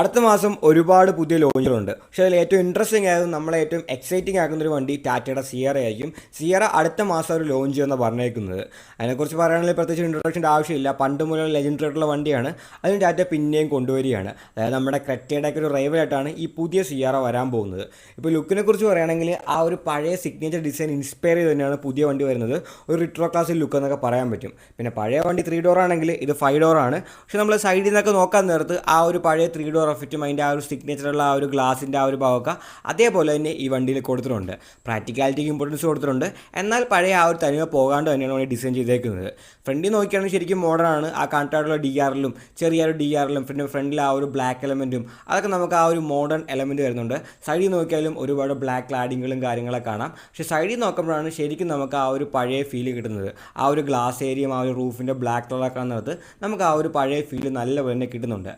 അടുത്ത മാസം ഒരുപാട് പുതിയ ലോഞ്ചുകളുണ്ട്. പക്ഷെ അതിൽ ഏറ്റവും ഇൻട്രസ്റ്റിംഗ് ആയതും നമ്മളെ ഏറ്റവും എക്സൈറ്റിംഗ് ആക്കുന്ന ഒരു വണ്ടി ടാറ്റയുടെ സിയറ ആയിരിക്കും. സിയറ അടുത്ത മാസം ഒരു ലോഞ്ച് ചെയ്യുമെന്ന് പറഞ്ഞേക്കുന്നത്. അതിനെക്കുറിച്ച് പറയുകയാണെങ്കിൽ പ്രത്യേകിച്ച് ഇൻട്രൊഡക്ഷന്റെ ആവശ്യമില്ല. പണ്ട് മുതൽ ലെജൻഡറി ആയിട്ടുള്ള വണ്ടിയാണ്. അതിന് ടാറ്റ പിന്നെയും കൊണ്ടുവരികയാണ്. അതായത് നമ്മുടെ ക്രെറ്റയുടെ ഒക്കെ ഒരു റൈവലായിട്ടാണ് ഈ പുതിയ സിയറ വരാൻ പോകുന്നത്. ഇപ്പോൾ ലുക്കിനെ കുറിച്ച് പറയുകയാണെങ്കിൽ ആ ഒരു പഴയ സിഗ്നേച്ചർ ഡിസൈൻ ഇൻസ്പയർ ചെയ്ത് തന്നെയാണ് പുതിയ വണ്ടി വരുന്നത്. ഒരു റിട്രോ ക്ലാസ്സിൽ ലുക്ക് എന്നൊക്കെ പറയാൻ പറ്റും. പിന്നെ പഴയ വണ്ടി ത്രീ ഡോർ ആണെങ്കിൽ ഇത് ഫൈവ് ഡോർ ആണ്. പക്ഷെ നമ്മൾ സൈഡിൽ നിന്നൊക്കെ നോക്കാൻ നേരത്ത് ആ ഒരു പഴയ ത്രീ ഡോർ എഫക്റ്റും അതിന്റെ ആ ഒരു സിഗ്നേച്ചറുള്ള ആ ഒരു ഗ്ലാസിന്റെ ആ ഒരു ഭാഗമൊക്കെ അതേപോലെ തന്നെ ഈ വണ്ടിയിൽ കൊടുത്തിട്ടുണ്ട് പ്രാക്ടിക്കാലിറ്റിക്ക് ഇമ്പോർട്ടൻസ് കൊടുത്തിട്ടുണ്ട് എന്നാൽ പഴയ ആ ഒരു തനിമ പോകാണ്ട് തന്നെയാണ് ഡിസൈൻ ചെയ്തേക്കുന്നത് ഫ്രണ്ടിൽ നോക്കിയാണെങ്കിൽ ശരിക്കും മോഡേൺ ആണ് ആ കണ്ടായിട്ടുള്ള ഡി ആറിലും ചെറിയൊരു ഡി ആറിലും പിന്നെ ഫ്രണ്ടിൽ ആ ഒരു ബ്ലാക്ക് എലമെന്റും അതൊക്കെ നമുക്ക് ആ ഒരു മോഡേൺ എലമെന്റ് വരുന്നുണ്ട് സൈഡിൽ നോക്കിയാലും ഒരുപാട് ബ്ലാക്ക് ക്ലാഡിങ്ങുകളും കാര്യങ്ങളൊക്കെ കാണാം പക്ഷേ സൈഡിൽ നോക്കുമ്പോഴാണ് ശരിക്കും നമുക്ക് ആ ഒരു പഴയ ഫീൽ കിട്ടുന്നത് ആ ഒരു ഗ്ലാസ് ഏരിയയും ആ ഒരു റൂഫിന്റെ ബ്ലാക്ക് കളറൊക്കെ കാണുന്നത് നമുക്ക് ആ ഒരു പഴയ ഫീൽ നല്ലപോലെ തന്നെ കിട്ടുന്നുണ്ട്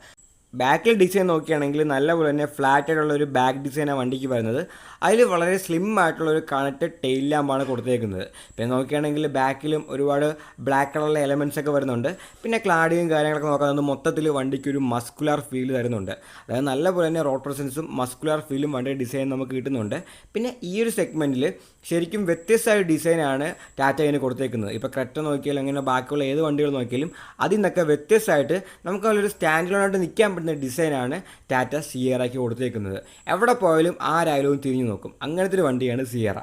ബാക്കിൽ ഡിസൈൻ നോക്കുകയാണെങ്കിൽ നല്ലപോലെ തന്നെ ഫ്ലാറ്റ് ആയിട്ടുള്ള ഒരു ബാക്ക് ഡിസൈനാണ് വണ്ടിക്ക് വരുന്നത്. അതിൽ വളരെ സ്ലിം ആയിട്ടുള്ള ഒരു കണക്റ്റഡ് ടെയിൽ ലാമ്പാണ് കൊടുത്തേക്കുന്നത്. പിന്നെ നോക്കുകയാണെങ്കിൽ ബാക്കിലും ഒരുപാട് ബ്ലാക്ക് കളറിലെ എലമെൻസ് ഒക്കെ വരുന്നുണ്ട്. പിന്നെ ക്ലാഡിയും കാര്യങ്ങളൊക്കെ നോക്കുന്നത് മൊത്തത്തിൽ വണ്ടിക്ക് ഒരു മസ്കുലാർ ഫീൽ തരുന്നുണ്ട്. അതായത് നല്ലപോലെ തന്നെ റോഡ് പ്രസൻസും മസ്കുലാർ ഫീലും വണ്ടിയുടെ ഡിസൈൻ നമുക്ക് കിട്ടുന്നുണ്ട്. പിന്നെ ഈ ഒരു സെഗ്മെന്റിൽ ശരിക്കും വ്യത്യസ്തമായ ഡിസൈനാണ് ടാറ്റ ഇതിന് കൊടുത്തേക്കുന്നത്. ഇപ്പോൾ ക്രെറ്റ നോക്കിയാലും അങ്ങനെ ബാക്കിയുള്ള ഏത് വണ്ടികൾ നോക്കിയാലും അതിൽ നിന്നൊക്കെ വ്യത്യസ്തമായിട്ട് നമുക്ക് അതിലൊരു സ്റ്റാൻഡിലോണായിട്ട് നിൽക്കാൻ പറ്റുന്ന ഡിസൈനാണ് ടാറ്റ സിയറയ്ക്ക് കൊടുത്തേക്കുന്നത്. എവിടെ പോയാലും ആരായാലും തിരിഞ്ഞു നോക്കും. അങ്ങനത്തെ ഒരു വണ്ടിയാണ് സിയറ.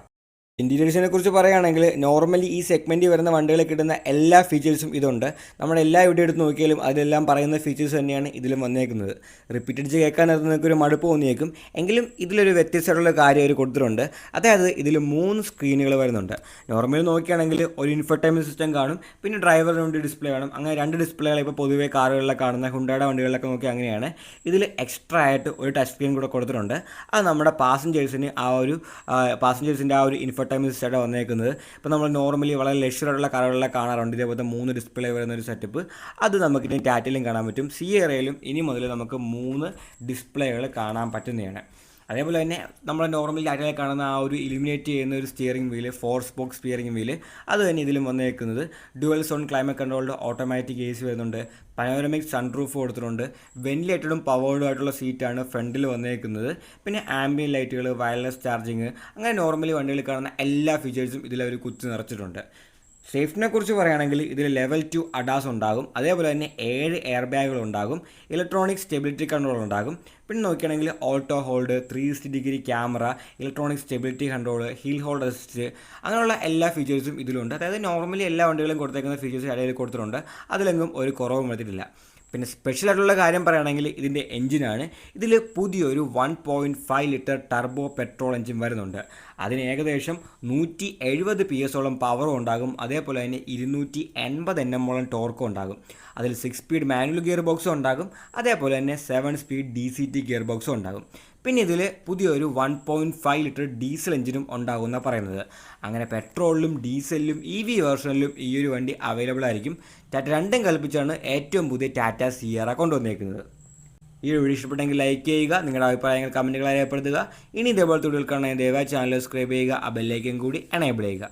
ഇന്റീരിയേഴ്സിനെ കുറിച്ച് പറയുകയാണെങ്കിൽ നോർമലി ഈ സെഗ്മെന്റിൽ വരുന്ന വണ്ടികളിൽ കിട്ടുന്ന എല്ലാ ഫീച്ചേഴ്സും ഇതുണ്ട്. നമ്മുടെ എല്ലാ വീഡിയോ എടുത്ത് നോക്കിയാലും അതിലെല്ലാം പറയുന്ന ഫീച്ചേഴ്സ് തന്നെയാണ് ഇതിലും വന്നേക്കുന്നത്. റിപ്പീറ്റ് അടിച്ച് കേൾക്കാൻ നിങ്ങൾക്ക് ഒരു മടുപ്പ് തോന്നിയേക്കും. എങ്കിലും ഇതിലൊരു വ്യത്യസ്തമായിട്ടുള്ള കാര്യം അവർ കൊടുത്തിട്ടുണ്ട്. അതായത് ഇതിൽ മൂന്ന് സ്ക്രീനുകൾ വരുന്നുണ്ട്. നോർമലി നോക്കുകയാണെങ്കിൽ ഒരു ഇൻഫർടൈൻമെന്റ് സിസ്റ്റം കാണും പിന്നെ ഡ്രൈവറിന് വേണ്ടി ഡിസ്പ്ലേ കാണും. അങ്ങനെ രണ്ട് ഡിസ്പ്ലേകൾ ഇപ്പോൾ പൊതുവേ കാറുകളിലൊക്കെ കാണുന്ന ഹുണ്ടയുടെ വണ്ടികളിലൊക്കെ നോക്കി അങ്ങനെയാണ്. ഇതിൽ എക്സ്ട്രാ ആയിട്ട് ഒരു ടച്ച് സ്ക്രീൻ കൂടെ കൊടുത്തിട്ടുണ്ട്. അത് നമ്മുടെ പാസഞ്ചേഴ്സിന് ആ ഒരു പാസഞ്ചേഴ്സിന്റെ ആ ഒരു ഇൻഫർടൈൻമെന്റ് സെറ്റാണ് വന്നേക്കുന്നത്. ഇപ്പോൾ നമ്മൾ നോർമലി വളരെ ലക്ഷറായിട്ടുള്ള കാറുകളിലൊക്കെ കാണാറുണ്ട്. ഇതേപോലത്തെ മൂന്ന് ഡിസ്പ്ലേ വരുന്ന ഒരു സെറ്റപ്പ് അത് നമുക്ക് ഇനി ടാറ്റയിലും കാണാൻ പറ്റും. സി എറയിലും ഇനി മുതൽ നമുക്ക് മൂന്ന് ഡിസ്പ്ലേകൾ കാണാൻ പറ്റുന്നതാണ്. അതേപോലെ തന്നെ നമ്മൾ നോർമൽ ടാറ്റയിൽ കാണുന്ന ആ ഒരു ഇലിമിനേറ്റ് ചെയ്യുന്ന ഒരു steering wheel four spoke steering wheel അത് തന്നെ ഇതിലും വന്നേക്കുന്നത്. Dual zone climate controlled automatic A C വരുന്നുണ്ട്. പനോരമിക് സൺറൂഫ് കൊടുത്തിട്ടുണ്ട്. വെന്റിലേറ്റഡും പവേർഡും ആയിട്ടുള്ള സീറ്റാണ് ഫ്രണ്ടിൽ വന്നേക്കുന്നത്. പിന്നെ ആംബിയൻ ലൈറ്റുകൾ വയർലെസ് ചാർജിങ് അങ്ങനെ നോർമലി വണ്ടികളിൽ കാണുന്ന എല്ലാ ഫീച്ചേഴ്സും ഇതിൽ അവർ കുത്തി നിറച്ചിട്ടുണ്ട്. സേഫ്റ്റിനെ കുറിച്ച് പറയുകയാണെങ്കിൽ ഇതിൽ ലെവൽ ടു അഡാസ് ഉണ്ടാകും. അതേപോലെ തന്നെ ഏഴ് എയർ ബാഗുകൾ ഉണ്ടാകും. ഇലക്ട്രോണിക് സ്റ്റെബിലിറ്റി കൺട്രോൾ ഉണ്ടാകും. പിന്നെ നോക്കുകയാണെങ്കിൽ auto hold three sixty degree camera electronic stability control hill hold assist അങ്ങനെയുള്ള എല്ലാ ഫീച്ചേഴ്സും ഇതിലുണ്ട്. അതായത് നോർമലി എല്ലാ വണ്ടികളും കൊടുത്തേക്കുന്ന ഫീച്ചേഴ്സ് ഇടയിൽ കൊടുത്തിട്ടുണ്ട്. അതിലെങ്കിലും ഒരു കുറവും വരുത്തിയിട്ടില്ല. പിന്നെ സ്പെഷ്യൽ ആയിട്ടുള്ള കാര്യം പറയുകയാണെങ്കിൽ ഇതിന്റെ എഞ്ചിനാണ്. ഇതിൽ പുതിയൊരു one point five litre turbo petrol engine വരുന്നുണ്ട്. അതിന് ഏകദേശം നൂറ്റി എഴുപത് പി എസോളം പവറും ഉണ്ടാകും. അതേപോലെ തന്നെ ഇരുന്നൂറ്റി എൺപത് എൻ എമ്മോളം ടോർക്കും ഉണ്ടാകും. അതിൽ സിക്സ് സ്പീഡ് മാനുവൽ ഗിയർ ബോക്സും ഉണ്ടാകും. അതേപോലെ തന്നെ seven speed D C T gear ബോക്സും ഉണ്ടാകും. പിന്നെ ഇതിൽ പുതിയൊരു one point five litre diesel എഞ്ചിനും ഉണ്ടാകുമെന്ന് പറയുന്നത്. അങ്ങനെ പെട്രോളിലും ഡീസലിലും ഇ വി വേർഷനിലും ഈ ഒരു വണ്ടി അവൈലബിൾ ആയിരിക്കും. ടാറ്റ രണ്ടും കൽപ്പിച്ചാണ് ഏറ്റവും പുതിയ ടാറ്റ സിയറ കൊണ്ടുവന്നേക്കുന്നത്. ഈ വീഡിയോ ഇഷ്ടപ്പെട്ടെങ്കിൽ ലൈക്ക് ചെയ്യുക നിങ്ങളുടെ അഭിപ്രായങ്ങൾ കമന്റുകൾ രേഖപ്പെടുത്തുക. ഇനി ഇതേപോലത്തെ വീഡിയോകൾ കാണാൻ ദയവായി ചാനൽ സബ്സ്ക്രൈബ് ചെയ്യുക ആ ബെല്ലേക്കും കൂടി എനേബിൾ ചെയ്യുക.